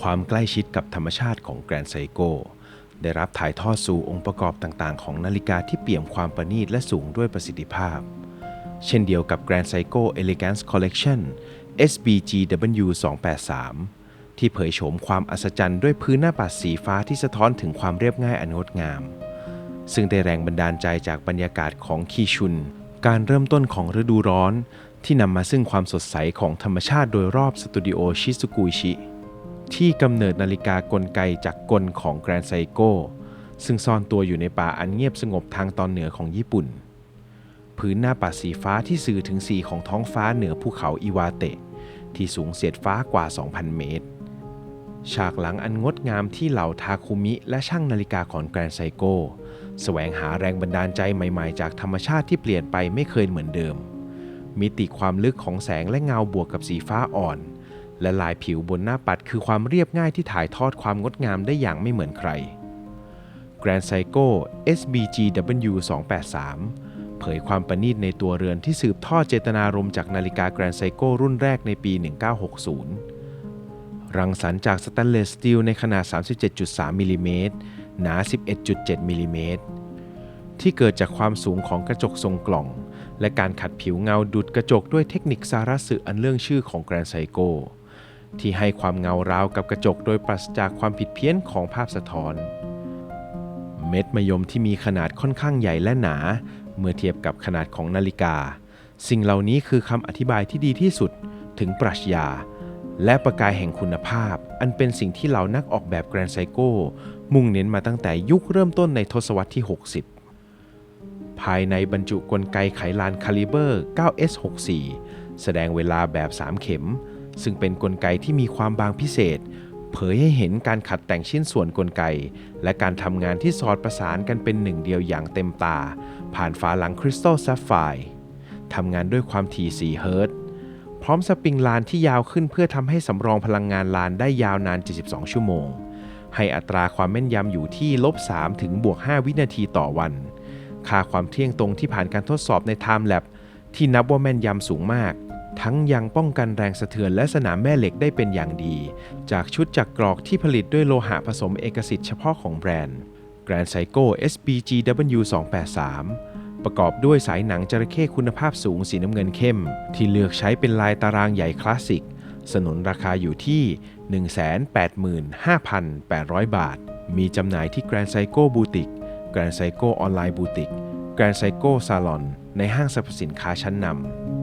ความใกล้ชิดกับธรรมชาติของแกรนไซโกได้รับถ่ายทอดสู่องค์ประกอบต่างๆ ของนาฬิกาที่เปี่ยมความประณีตและสูงด้วยประสิทธิภาพ เช่นเดียวกับ Grand Seiko Elegance Collection SBGW 283ที่เผยโฉมความอัศจรรย์ด้วยพื้นหน้าปัดสีฟ้าที่สะท้อนถึงความเรียบง่ายอันงดงาม ซึ่งได้แรงบันดาลใจจากบรรยากาศของคีชุน การเริ่มต้นของฤดูร้อน ที่นำมาซึ่งความสดใสของธรรมชาติโดยรอบสตูดิโอชิซุกุชิ ที่กำเนิดนาฬิกากลไกจากกลของแกรนไซโกซึ่งซ่อนตัวอยู่ในป่าอันเงียบสงบทางตอนเหนือของญี่ปุ่น พื้นหน้าปัดสีฟ้าที่สื่อถึงสีของท้องฟ้าเหนือภูเขาอิวาเตะ ที่สูงเสียดฟ้ากว่า 2,000 เมตร ฉากหลังอันงดงามที่เหล่าทาคุมิและช่างนาฬิกาของแกรนไซโกแสวงหาแรงบันดาลใจใหม่ๆ จากธรรมชาติที่เปลี่ยนไปไม่เคยเหมือนเดิม มิติความลึกของแสงและเงาบวกกับสีฟ้าอ่อน และลายผิวบนหน้าปัดคือความเรียบง่ายที่ถ่ายทอดความงดงามได้อย่างไม่เหมือนใคร Grand Seiko SBGW 283เผยความประณีตในตัวเรือนที่สืบทอดเจตนารมณ์จากนาฬิกา Grand Seiko รุ่นแรกในปี 1960 รังสรรค์จากสแตนเลสสตีลในขนาด 37.3มิลลิเมตรหนา 11.7มิลลิเมตรที่เกิดจากความสูงของกระจกทรงกล่อง และการขัดผิวเงาดุดกระจกด้วยเทคนิคซารัสึอันเรื่องชื่อของ Grand Seiko ที่ให้ความเงาราวกับกระจกโดยปราศจากความผิดเพี้ยนของภาพสะท้อน เม็ดมะยมที่มีขนาดค่อนข้างใหญ่และหนา เมื่อเทียบกับขนาดของนาฬิกา สิ่งเหล่านี้คือคำอธิบายที่ดีที่สุดถึงปรัชญา และประกายแห่งคุณภาพ อันเป็นสิ่งที่เหล่านักออกแบบแกรนไซโก้ มุ่งเน้นมาตั้งแต่ยุคเริ่มต้นในทศวรรษที่ 60ภายในบรรจุกลไกไขลานคาลิเบอร์ 9S64 แสดงเวลาแบบ 3 เข็ม ซึ่งเป็นกลไกที่มีความบางพิเศษ เผยให้เห็นการขัดแต่งชิ้นส่วนกลไก และการทำงานที่สอดประสานกันเป็นหนึ่งเดียวอย่างเต็มตา ผ่านฝาหลังคริสตัลซัฟไฟทำงานด้วยความถี่4เฮิรตซ์พร้อมสปริงลานที่ยาวขึ้นเพื่อทำให้สำรองพลังงานลานได้ยาวนาน 72 ชั่วโมง ให้อัตราความแม่นยำอยู่ที่ลบ3ถึงบวก 5 วินาทีต่อวัน ค่าความเที่ยงตรงที่ผ่านการทดสอบใน Time Lab ที่นับว่าแม่นยำสูงมาก ทั้งยังป้องกันแรงสะเทือนและสนามแม่เหล็กได้เป็นอย่างดี จากชุดจักรกรอกที่ผลิตด้วยโลหะผสมเอกสิทธิ์เฉพาะของแบรนด์ Grand Seiko SBGW 283ประกอบด้วยสายหนังจระเข้คุณภาพสูงสีน้ำเงินเข้ม ที่เลือกใช้เป็นลายตารางใหญ่คลาสสิก สนุนราคาอยู่ที่ 185,800 บาท มีจำหน่ายที่ Grand Seiko Boutique Grand Seiko Online Boutique Grand Seiko Salon ในห้างสรรพสินค้าชั้นนำ